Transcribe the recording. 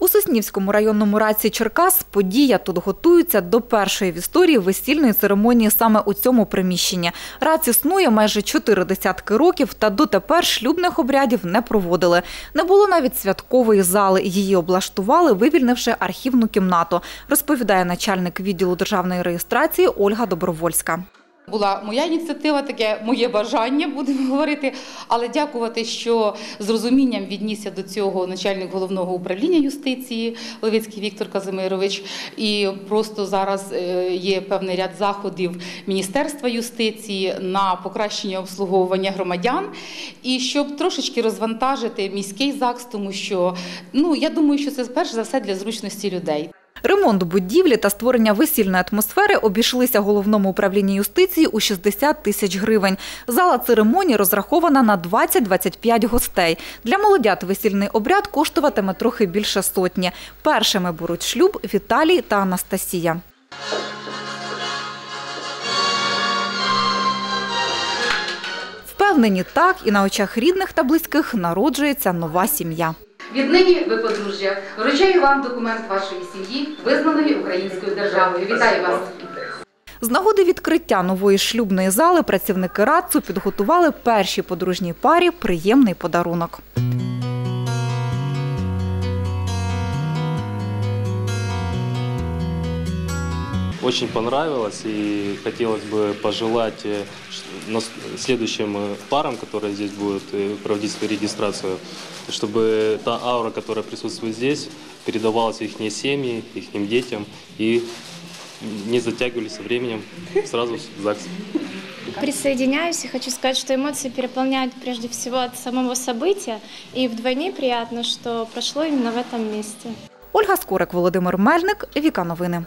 У Соснівському районному раці Черкас подія тут готуються до першої в історії весільної церемонії саме у цьому приміщенні. Рац існує майже чотири десятки років, та дотепер шлюбних обрядів не проводили. Не було навіть святкової зали. Її облаштували, вивільнивши архівну кімнату, розповідає начальник відділу державної реєстрації Ольга Добровольська. Була моя ініціатива, таке моє бажання, будемо говорити. Але дякувати, що з розумінням віднісся до цього начальник головного управління юстиції Левицький Віктор Казимирович. І просто зараз е, є певний ряд заходів Міністерства юстиції на покращення обслуговування громадян. І щоб трошечки розвантажити міський ЗАГС, тому що ну я думаю, що це перш за все для зручності людей. Ремонт будівлі та створення весільної атмосфери обійшлися головному управлінню юстиції у 60 тисяч гривень. Зала церемонії розрахована на 20-25 гостей. Для молодят весільний обряд коштуватиме трохи більше сотні. Першими беруть шлюб Віталій та Анастасія. Впевнені, так і на очах рідних та близьких народжується нова сім'я. Віднині ви подружжя. Вручаю вам документ вашої сім'ї, визнаної українською державою. Вітаю вас! З нагоди відкриття нової шлюбної зали працівники РАЦУ підготували першій подружній парі приємний подарунок. Очень понравилось и хотелось бы пожелать э, ш- нас- следующим э, парам, которые здесь будут э, проводить свою регистрацию, чтобы та аура, которая присутствует здесь, передавалась их семьи, их детям и не затягивались со временем сразу в ЗАГС. Присоединяюсь и хочу сказать, что эмоции переполняют прежде всего от самого события. И вдвойне приятно, что прошло именно в этом месте. Ольга Скорик, Володимир Мельник, Віка Новини.